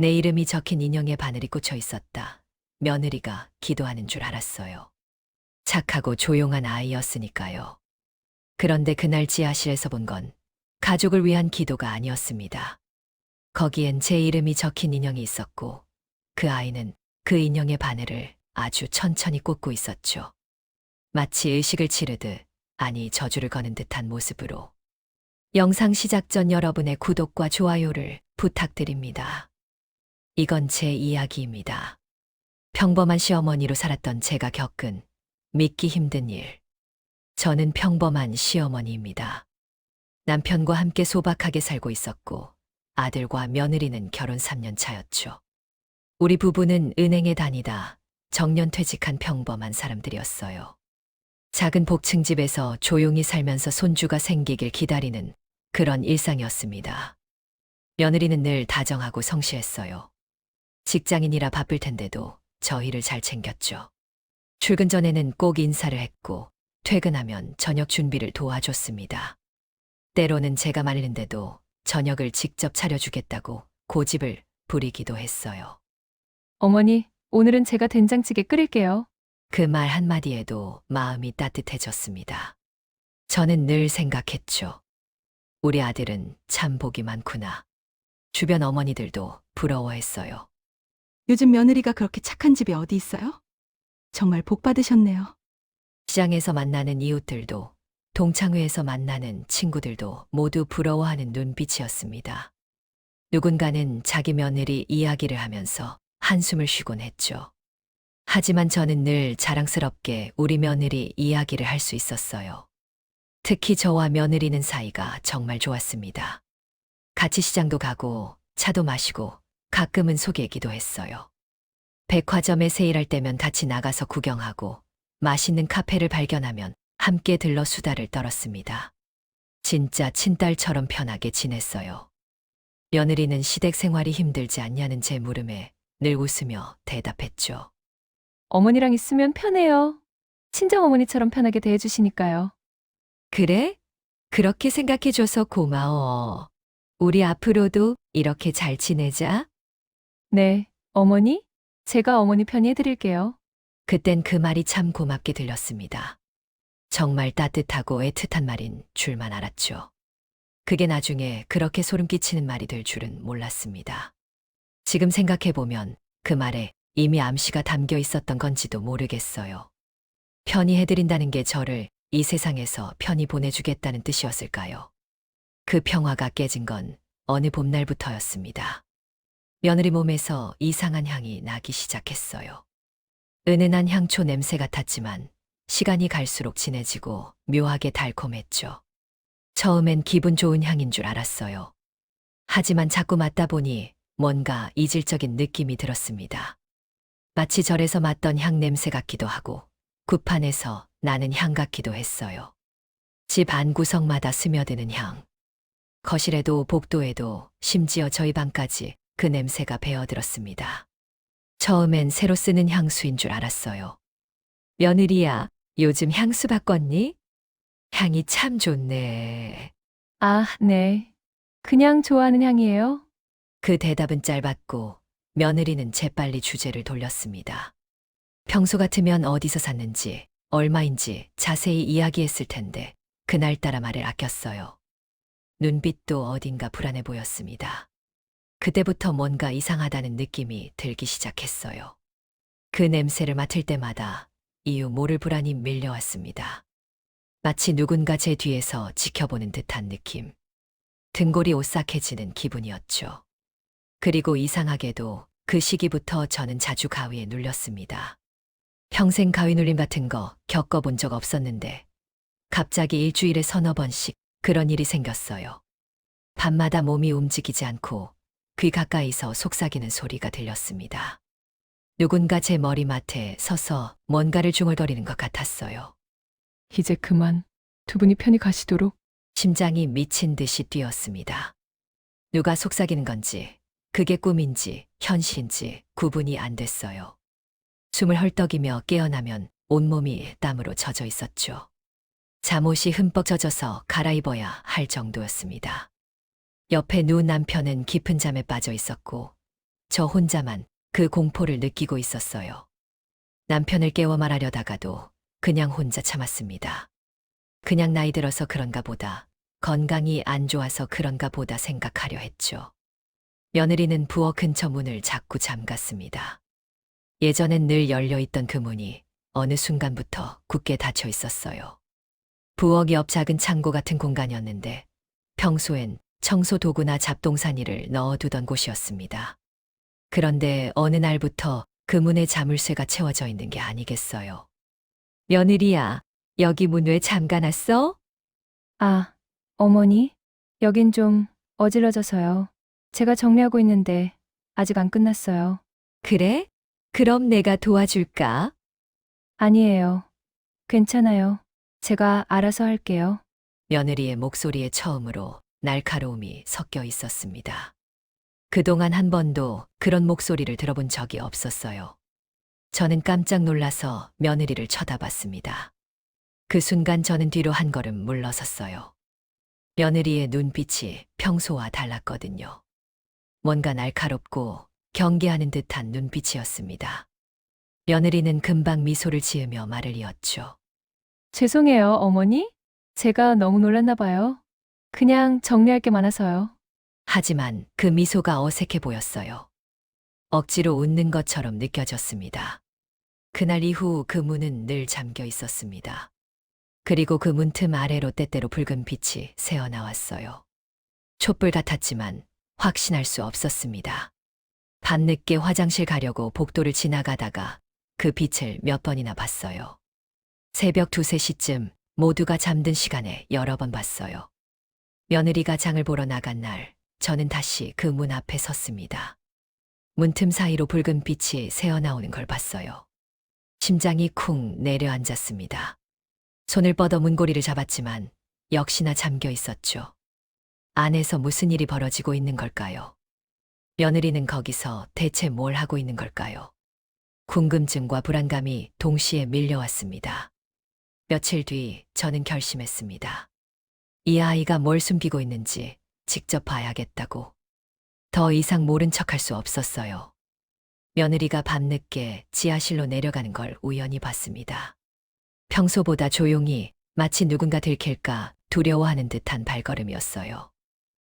내 이름이 적힌 인형의 바늘이 꽂혀 있었다. 며느리가 기도하는 줄 알았어요. 착하고 조용한 아이였으니까요. 그런데 그날 지하실에서 본 건 가족을 위한 기도가 아니었습니다. 거기엔 제 이름이 적힌 인형이 있었고 그 아이는 그 인형의 바늘을 아주 천천히 꽂고 있었죠. 마치 의식을 치르듯 아니 저주를 거는 듯한 모습으로. 영상 시작 전 여러분의 구독과 좋아요를 부탁드립니다. 이건 제 이야기입니다. 평범한 시어머니로 살았던 제가 겪은 믿기 힘든 일. 저는 평범한 시어머니입니다. 남편과 함께 소박하게 살고 있었고 아들과 며느리는 결혼 3년 차였죠. 우리 부부는 은행에 다니다 정년 퇴직한 평범한 사람들이었어요. 작은 복층집에서 조용히 살면서 손주가 생기길 기다리는 그런 일상이었습니다. 며느리는 늘 다정하고 성실했어요. 직장인이라 바쁠 텐데도 저희를 잘 챙겼죠. 출근 전에는 꼭 인사를 했고 퇴근하면 저녁 준비를 도와줬습니다. 때로는 제가 말리는데도 저녁을 직접 차려주겠다고 고집을 부리기도 했어요. 어머니, 오늘은 제가 된장찌개 끓일게요. 그 말 한마디에도 마음이 따뜻해졌습니다. 저는 늘 생각했죠. 우리 아들은 참 복이 많구나. 주변 어머니들도 부러워했어요. 요즘 며느리가 그렇게 착한 집이 어디 있어요? 정말 복 받으셨네요. 시장에서 만나는 이웃들도 동창회에서 만나는 친구들도 모두 부러워하는 눈빛이었습니다. 누군가는 자기 며느리 이야기를 하면서 한숨을 쉬곤 했죠. 하지만 저는 늘 자랑스럽게 우리 며느리 이야기를 할 수 있었어요. 특히 저와 며느리는 사이가 정말 좋았습니다. 같이 시장도 가고 차도 마시고 가끔은 속얘기도 했어요. 백화점에 세일할 때면 같이 나가서 구경하고 맛있는 카페를 발견하면 함께 들러 수다를 떨었습니다. 진짜 친딸처럼 편하게 지냈어요. 며느리는 시댁 생활이 힘들지 않냐는 제 물음에 늘 웃으며 대답했죠. 어머니랑 있으면 편해요. 친정 어머니처럼 편하게 대해주시니까요. 그래? 그렇게 생각해줘서 고마워. 우리 앞으로도 이렇게 잘 지내자. 네, 어머니? 제가 어머니 편히 해드릴게요. 그땐 그 말이 참 고맙게 들렸습니다. 정말 따뜻하고 애틋한 말인 줄만 알았죠. 그게 나중에 그렇게 소름 끼치는 말이 될 줄은 몰랐습니다. 지금 생각해보면 그 말에 이미 암시가 담겨 있었던 건지도 모르겠어요. 편히 해드린다는 게 저를 이 세상에서 편히 보내주겠다는 뜻이었을까요? 그 평화가 깨진 건 어느 봄날부터였습니다. 며느리 몸에서 이상한 향이 나기 시작했어요. 은은한 향초 냄새 같았지만 시간이 갈수록 진해지고 묘하게 달콤했죠. 처음엔 기분 좋은 향인 줄 알았어요. 하지만 자꾸 맡다 보니 뭔가 이질적인 느낌이 들었습니다. 마치 절에서 맡던 향 냄새 같기도 하고 구판에서 나는 향 같기도 했어요. 집 안 구석마다 스며드는 향. 거실에도 복도에도 심지어 저희 방까지 그 냄새가 배어들었습니다. 처음엔 새로 쓰는 향수인 줄 알았어요. 며느리야, 요즘 향수 바꿨니? 향이 참 좋네. 아, 네. 그냥 좋아하는 향이에요. 그 대답은 짧았고 며느리는 재빨리 주제를 돌렸습니다. 평소 같으면 어디서 샀는지, 얼마인지 자세히 이야기했을 텐데 그날따라 말을 아꼈어요. 눈빛도 어딘가 불안해 보였습니다. 그때부터 뭔가 이상하다는 느낌이 들기 시작했어요. 그 냄새를 맡을 때마다 이유 모를 불안이 밀려왔습니다. 마치 누군가 제 뒤에서 지켜보는 듯한 느낌. 등골이 오싹해지는 기분이었죠. 그리고 이상하게도 그 시기부터 저는 자주 가위에 눌렸습니다. 평생 가위 눌림 같은 거 겪어본 적 없었는데 갑자기 일주일에 서너 번씩 그런 일이 생겼어요. 밤마다 몸이 움직이지 않고 귀 가까이서 속삭이는 소리가 들렸습니다. 누군가 제 머리맡에 서서 뭔가를 중얼거리는 것 같았어요. 이제 그만 두 분이 편히 가시도록. 심장이 미친 듯이 뛰었습니다. 누가 속삭이는 건지, 그게 꿈인지 현실인지 구분이 안 됐어요. 숨을 헐떡이며 깨어나면 온몸이 땀으로 젖어 있었죠. 잠옷이 흠뻑 젖어서 갈아입어야 할 정도였습니다. 옆에 누운 남편은 깊은 잠에 빠져 있었고, 저 혼자만 그 공포를 느끼고 있었어요. 남편을 깨워 말하려다가도 그냥 혼자 참았습니다. 그냥 나이 들어서 그런가 보다, 건강이 안 좋아서 그런가 보다 생각하려 했죠. 며느리는 부엌 근처 문을 자꾸 잠갔습니다. 예전엔 늘 열려 있던 그 문이 어느 순간부터 굳게 닫혀 있었어요. 부엌 옆 작은 창고 같은 공간이었는데 평소엔 청소 도구나 잡동사니를 넣어두던 곳이었습니다. 그런데 어느 날부터 그 문에 자물쇠가 채워져 있는 게 아니겠어요. 며느리야, 여기 문 왜 잠가 놨어? 아, 어머니? 여긴 좀 어질러져서요. 제가 정리하고 있는데 아직 안 끝났어요. 그래? 그럼 내가 도와줄까? 아니에요. 괜찮아요. 제가 알아서 할게요. 며느리의 목소리에 처음으로 날카로움이 섞여 있었습니다. 그동안 한 번도 그런 목소리를 들어본 적이 없었어요. 저는 깜짝 놀라서 며느리를 쳐다봤습니다. 그 순간 저는 뒤로 한 걸음 물러섰어요. 며느리의 눈빛이 평소와 달랐거든요. 뭔가 날카롭고 경계하는 듯한 눈빛이었습니다. 며느리는 금방 미소를 지으며 말을 이었죠. 죄송해요, 어머니. 제가 너무 놀랐나 봐요. 그냥 정리할 게 많아서요. 하지만 그 미소가 어색해 보였어요. 억지로 웃는 것처럼 느껴졌습니다. 그날 이후 그 문은 늘 잠겨 있었습니다. 그리고 그 문틈 아래로 때때로 붉은 빛이 새어 나왔어요. 촛불 같았지만 확신할 수 없었습니다. 밤늦게 화장실 가려고 복도를 지나가다가 그 빛을 몇 번이나 봤어요. 새벽 두세 시쯤 모두가 잠든 시간에 여러 번 봤어요. 며느리가 장을 보러 나간 날, 저는 다시 그 문 앞에 섰습니다. 문틈 사이로 붉은 빛이 새어나오는 걸 봤어요. 심장이 쿵 내려앉았습니다. 손을 뻗어 문고리를 잡았지만 역시나 잠겨 있었죠. 안에서 무슨 일이 벌어지고 있는 걸까요? 며느리는 거기서 대체 뭘 하고 있는 걸까요? 궁금증과 불안감이 동시에 밀려왔습니다. 며칠 뒤 저는 결심했습니다. 이 아이가 뭘 숨기고 있는지 직접 봐야겠다고. 더 이상 모른 척할 수 없었어요. 며느리가 밤늦게 지하실로 내려가는 걸 우연히 봤습니다. 평소보다 조용히 마치 누군가 들킬까 두려워하는 듯한 발걸음이었어요.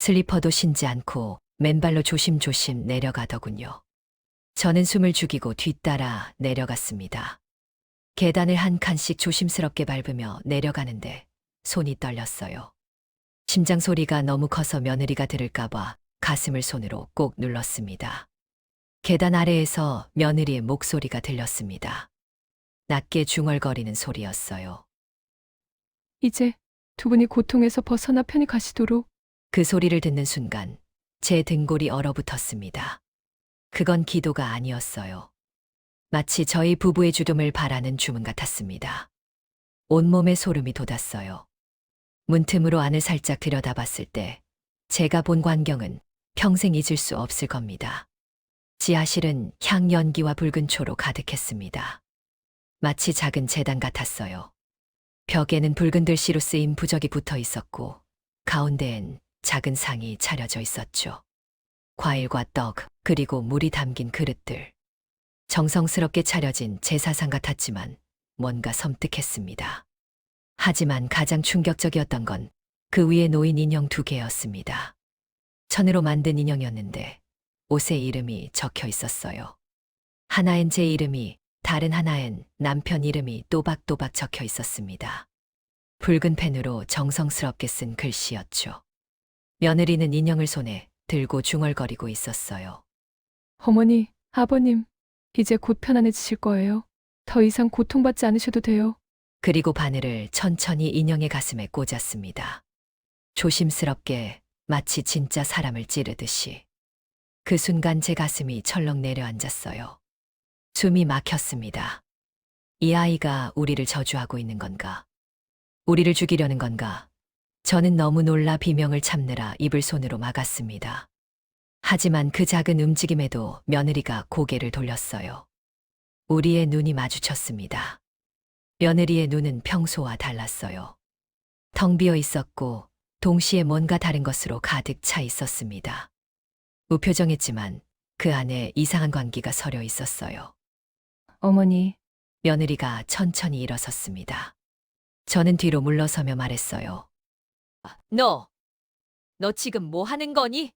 슬리퍼도 신지 않고 맨발로 조심조심 내려가더군요. 저는 숨을 죽이고 뒤따라 내려갔습니다. 계단을 한 칸씩 조심스럽게 밟으며 내려가는데 손이 떨렸어요. 심장 소리가 너무 커서 며느리가 들을까봐 가슴을 손으로 꼭 눌렀습니다. 계단 아래에서 며느리의 목소리가 들렸습니다. 낮게 중얼거리는 소리였어요. 이제 두 분이 고통에서 벗어나 편히 가시도록 그 소리를 듣는 순간 제 등골이 얼어붙었습니다. 그건 기도가 아니었어요. 마치 저희 부부의 주름을 바라는 주문 같았습니다. 온몸에 소름이 돋았어요. 문틈으로 안을 살짝 들여다봤을 때 제가 본 광경은 평생 잊을 수 없을 겁니다. 지하실은 향연기와 붉은 초로 가득했습니다. 마치 작은 재단 같았어요. 벽에는 붉은 글씨로 쓰인 부적이 붙어 있었고 가운데엔 작은 상이 차려져 있었죠. 과일과 떡, 그리고 물이 담긴 그릇들. 정성스럽게 차려진 제사상 같았지만 뭔가 섬뜩했습니다. 하지만 가장 충격적이었던 건 그 위에 놓인 인형 두 개였습니다. 천으로 만든 인형이었는데 옷에 이름이 적혀 있었어요. 하나엔 제 이름이, 다른 하나엔 남편 이름이 또박또박 적혀 있었습니다. 붉은 펜으로 정성스럽게 쓴 글씨였죠. 며느리는 인형을 손에 들고 중얼거리고 있었어요. 어머니, 아버님, 이제 곧 편안해지실 거예요. 더 이상 고통받지 않으셔도 돼요. 그리고 바늘을 천천히 인형의 가슴에 꽂았습니다. 조심스럽게 마치 진짜 사람을 찌르듯이. 그 순간 제 가슴이 철렁 내려앉았어요. 숨이 막혔습니다. 이 아이가 우리를 저주하고 있는 건가? 우리를 죽이려는 건가? 저는 너무 놀라 비명을 참느라 입을 손으로 막았습니다. 하지만 그 작은 움직임에도 며느리가 고개를 돌렸어요. 우리의 눈이 마주쳤습니다. 며느리의 눈은 평소와 달랐어요. 텅 비어 있었고 동시에 뭔가 다른 것으로 가득 차 있었습니다. 무표정했지만 그 안에 이상한 광기가 서려 있었어요. 어머니, 며느리가 천천히 일어섰습니다. 저는 뒤로 물러서며 말했어요. 너, 너 지금 뭐 하는 거니?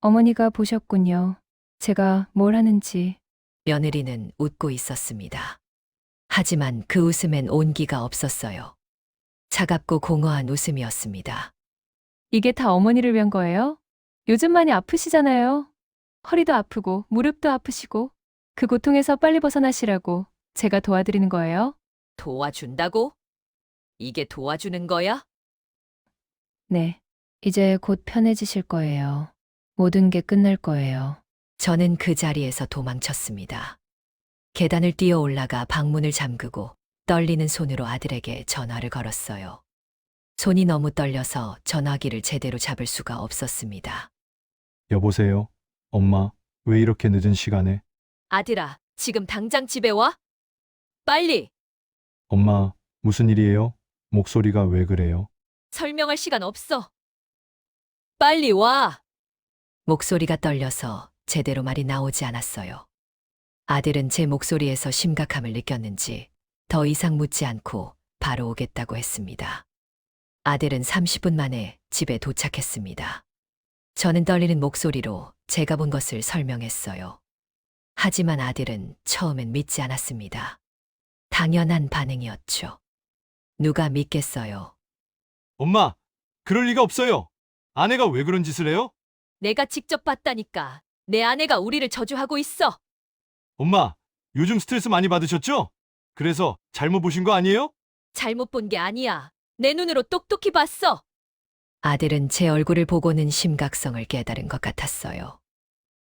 어머니가 보셨군요. 제가 뭘 하는지. 며느리는 웃고 있었습니다. 하지만 그 웃음엔 온기가 없었어요. 차갑고 공허한 웃음이었습니다. 이게 다 어머니를 위한 거예요? 요즘 많이 아프시잖아요. 허리도 아프고 무릎도 아프시고 그 고통에서 빨리 벗어나시라고 제가 도와드리는 거예요. 도와준다고? 이게 도와주는 거야? 네. 이제 곧 편해지실 거예요. 모든 게 끝날 거예요. 저는 그 자리에서 도망쳤습니다. 계단을 뛰어 올라가 방문을 잠그고 떨리는 손으로 아들에게 전화를 걸었어요. 손이 너무 떨려서 전화기를 제대로 잡을 수가 없었습니다. 여보세요? 엄마, 왜 이렇게 늦은 시간에? 아들아, 지금 당장 집에 와? 빨리! 엄마, 무슨 일이에요? 목소리가 왜 그래요? 설명할 시간 없어. 빨리 와! 목소리가 떨려서 제대로 말이 나오지 않았어요. 아들은 제 목소리에서 심각함을 느꼈는지 더 이상 묻지 않고 바로 오겠다고 했습니다. 아들은 30분 만에 집에 도착했습니다. 저는 떨리는 목소리로 제가 본 것을 설명했어요. 하지만 아들은 처음엔 믿지 않았습니다. 당연한 반응이었죠. 누가 믿겠어요? 엄마, 그럴 리가 없어요. 아내가 왜 그런 짓을 해요? 내가 직접 봤다니까. 내 아내가 우리를 저주하고 있어. 엄마, 요즘 스트레스 많이 받으셨죠? 그래서 잘못 보신 거 아니에요? 잘못 본 게 아니야. 내 눈으로 똑똑히 봤어. 아들은 제 얼굴을 보고는 심각성을 깨달은 것 같았어요.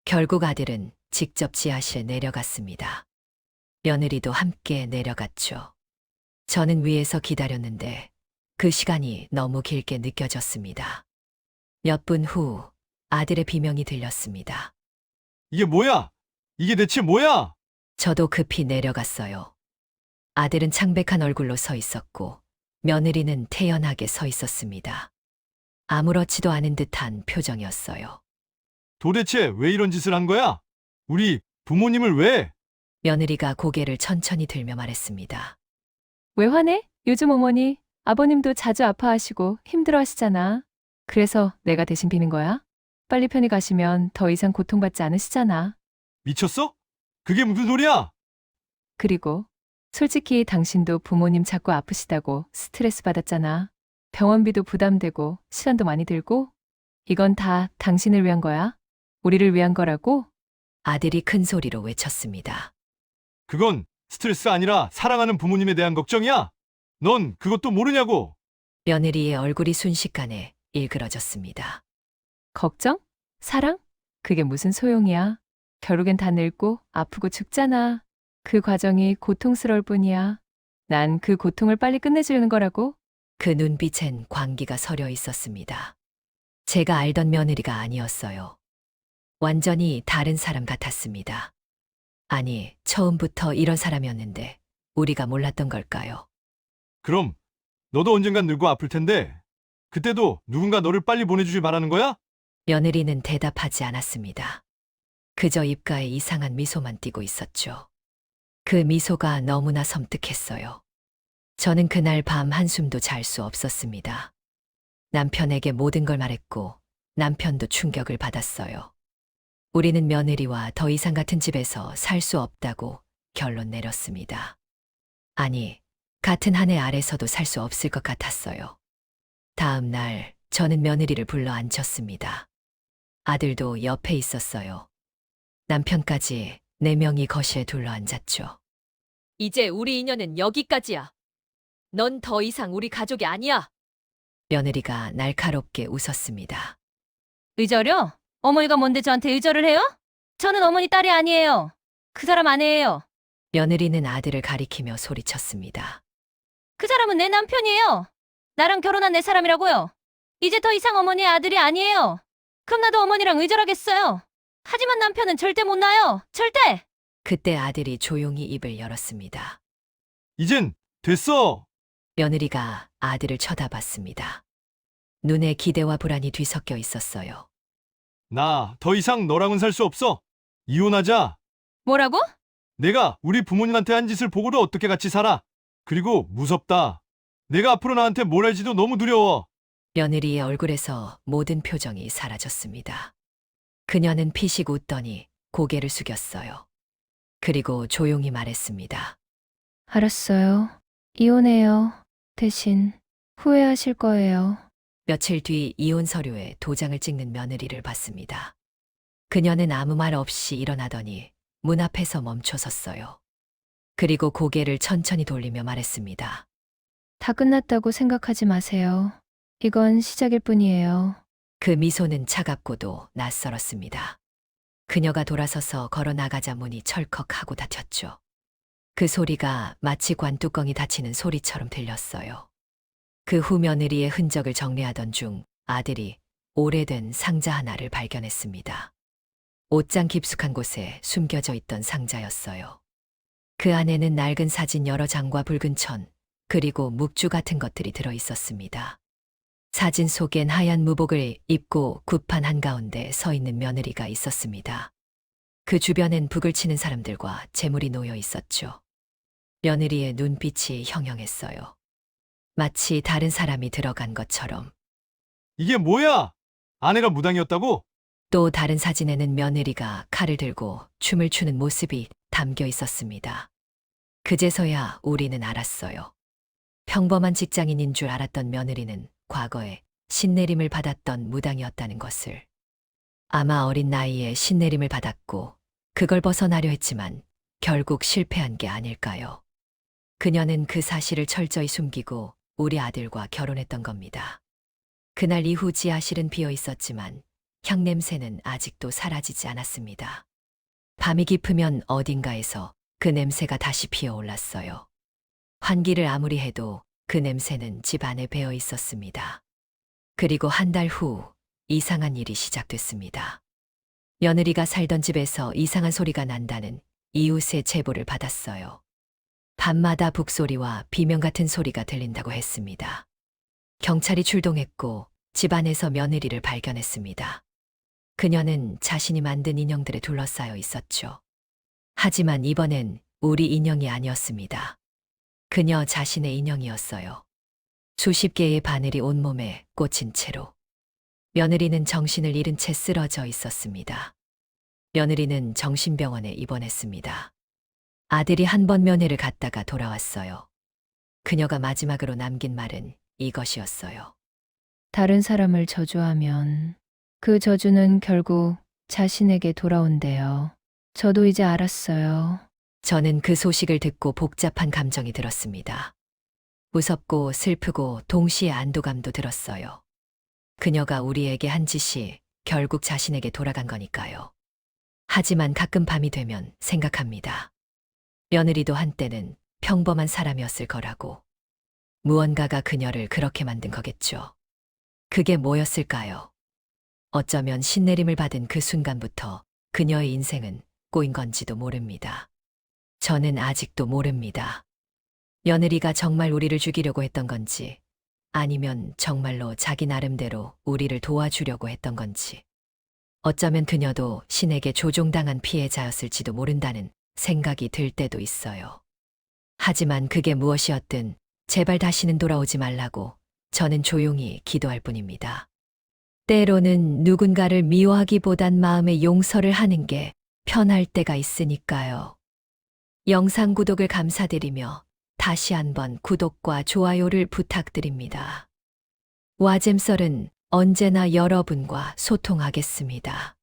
결국 아들은 직접 지하실에 내려갔습니다. 며느리도 함께 내려갔죠. 저는 위에서 기다렸는데 그 시간이 너무 길게 느껴졌습니다. 몇 분 후 아들의 비명이 들렸습니다. 이게 뭐야? 이게 대체 뭐야? 저도 급히 내려갔어요. 아들은 창백한 얼굴로 서 있었고, 며느리는 태연하게 서 있었습니다. 아무렇지도 않은 듯한 표정이었어요. 도대체 왜 이런 짓을 한 거야? 우리 부모님을 왜? 며느리가 고개를 천천히 들며 말했습니다. 왜 화내? 요즘 어머니, 아버님도 자주 아파하시고 힘들어 하시잖아. 그래서 내가 대신 비는 거야? 빨리 편히 가시면 더 이상 고통받지 않으시잖아. 미쳤어? 그게 무슨 소리야? 그리고 솔직히 당신도 부모님 자꾸 아프시다고 스트레스 받았잖아. 병원비도 부담되고 시간도 많이 들고 이건 다 당신을 위한 거야. 우리를 위한 거라고. 아들이 큰 소리로 외쳤습니다. 그건 스트레스 아니라 사랑하는 부모님에 대한 걱정이야. 넌 그것도 모르냐고. 며느리의 얼굴이 순식간에 일그러졌습니다. 걱정? 사랑? 그게 무슨 소용이야. 결국엔 다 늙고 아프고 죽잖아. 그 과정이 고통스러울 뿐이야. 난 그 고통을 빨리 끝내주려는 거라고. 그 눈빛엔 광기가 서려 있었습니다. 제가 알던 며느리가 아니었어요. 완전히 다른 사람 같았습니다. 아니, 처음부터 이런 사람이었는데 우리가 몰랐던 걸까요? 그럼 너도 언젠간 늙고 아플 텐데 그때도 누군가 너를 빨리 보내주길 바라는 거야? 며느리는 대답하지 않았습니다. 그저 입가에 이상한 미소만 띠고 있었죠. 그 미소가 너무나 섬뜩했어요. 저는 그날 밤 한숨도 잘 수 없었습니다. 남편에게 모든 걸 말했고 남편도 충격을 받았어요. 우리는 며느리와 더 이상 같은 집에서 살 수 없다고 결론 내렸습니다. 아니, 같은 한해 아래서도 살 수 없을 것 같았어요. 다음 날 저는 며느리를 불러 앉혔습니다. 아들도 옆에 있었어요. 남편까지 네 명이 거실에 둘러 앉았죠. 이제 우리 인연은 여기까지야. 넌 더 이상 우리 가족이 아니야. 며느리가 날카롭게 웃었습니다. 의절요? 어머니가 뭔데 저한테 의절을 해요? 저는 어머니 딸이 아니에요. 그 사람 아내예요. 며느리는 아들을 가리키며 소리쳤습니다. 그 사람은 내 남편이에요. 나랑 결혼한 내 사람이라고요. 이제 더 이상 어머니의 아들이 아니에요. 그럼 나도 어머니랑 의절하겠어요. 하지만 남편은 절대 못 나요. 절대! 그때 아들이 조용히 입을 열었습니다. 이젠 됐어. 며느리가 아들을 쳐다봤습니다. 눈에 기대와 불안이 뒤섞여 있었어요. 나 더 이상 너랑은 살 수 없어. 이혼하자. 뭐라고? 내가 우리 부모님한테 한 짓을 보고도 어떻게 같이 살아? 그리고 무섭다. 내가 앞으로 나한테 뭘 할지도 너무 두려워. 며느리의 얼굴에서 모든 표정이 사라졌습니다. 그녀는 피식 웃더니 고개를 숙였어요. 그리고 조용히 말했습니다. 알았어요. 이혼해요. 대신 후회하실 거예요. 며칠 뒤 이혼 서류에 도장을 찍는 며느리를 봤습니다. 그녀는 아무 말 없이 일어나더니 문 앞에서 멈춰 섰어요. 그리고 고개를 천천히 돌리며 말했습니다. 다 끝났다고 생각하지 마세요. 이건 시작일 뿐이에요. 그 미소는 차갑고도 낯설었습니다. 그녀가 돌아서서 걸어 나가자 문이 철컥 하고 닫혔죠. 그 소리가 마치 관뚜껑이 닫히는 소리처럼 들렸어요. 그 후 며느리의 흔적을 정리하던 중 아들이 오래된 상자 하나를 발견했습니다. 옷장 깊숙한 곳에 숨겨져 있던 상자였어요. 그 안에는 낡은 사진 여러 장과 붉은 천, 그리고 묵주 같은 것들이 들어 있었습니다. 사진 속엔 하얀 무복을 입고 굽판 한가운데 서 있는 며느리가 있었습니다. 그 주변엔 북을 치는 사람들과 재물이 놓여 있었죠. 며느리의 눈빛이 형형했어요. 마치 다른 사람이 들어간 것처럼. 이게 뭐야? 아내가 무당이었다고? 또 다른 사진에는 며느리가 칼을 들고 춤을 추는 모습이 담겨 있었습니다. 그제서야 우리는 알았어요. 평범한 직장인인 줄 알았던 며느리는 과거에 신내림을 받았던 무당이었다는 것을. 아마 어린 나이에 신내림을 받았고 그걸 벗어나려 했지만 결국 실패한 게 아닐까요? 그녀는 그 사실을 철저히 숨기고 우리 아들과 결혼했던 겁니다. 그날 이후 지하실은 비어 있었지만 향냄새는 아직도 사라지지 않았습니다. 밤이 깊으면 어딘가에서 그 냄새가 다시 피어올랐어요. 환기를 아무리 해도 그 냄새는 집 안에 배어 있었습니다. 그리고 한 달 후 이상한 일이 시작됐습니다. 며느리가 살던 집에서 이상한 소리가 난다는 이웃의 제보를 받았어요. 밤마다 북소리와 비명 같은 소리가 들린다고 했습니다. 경찰이 출동했고 집 안에서 며느리를 발견했습니다. 그녀는 자신이 만든 인형들에 둘러싸여 있었죠. 하지만 이번엔 우리 인형이 아니었습니다. 그녀 자신의 인형이었어요. 수십 개의 바늘이 온몸에 꽂힌 채로. 며느리는 정신을 잃은 채 쓰러져 있었습니다. 며느리는 정신병원에 입원했습니다. 아들이 한 번 면회를 갔다가 돌아왔어요. 그녀가 마지막으로 남긴 말은 이것이었어요. 다른 사람을 저주하면 그 저주는 결국 자신에게 돌아온대요. 저도 이제 알았어요. 저는 그 소식을 듣고 복잡한 감정이 들었습니다. 무섭고 슬프고 동시에 안도감도 들었어요. 그녀가 우리에게 한 짓이 결국 자신에게 돌아간 거니까요. 하지만 가끔 밤이 되면 생각합니다. 며느리도 한때는 평범한 사람이었을 거라고. 무언가가 그녀를 그렇게 만든 거겠죠. 그게 뭐였을까요? 어쩌면 신내림을 받은 그 순간부터 그녀의 인생은 꼬인 건지도 모릅니다. 저는 아직도 모릅니다. 며느리가 정말 우리를 죽이려고 했던 건지, 아니면 정말로 자기 나름대로 우리를 도와주려고 했던 건지. 어쩌면 그녀도 신에게 조종당한 피해자였을지도 모른다는 생각이 들 때도 있어요. 하지만 그게 무엇이었든 제발 다시는 돌아오지 말라고 저는 조용히 기도할 뿐입니다. 때로는 누군가를 미워하기보단 마음의 용서를 하는 게 편할 때가 있으니까요. 영상 구독을 감사드리며 다시 한번 구독과 좋아요를 부탁드립니다. 와잼썰은 언제나 여러분과 소통하겠습니다.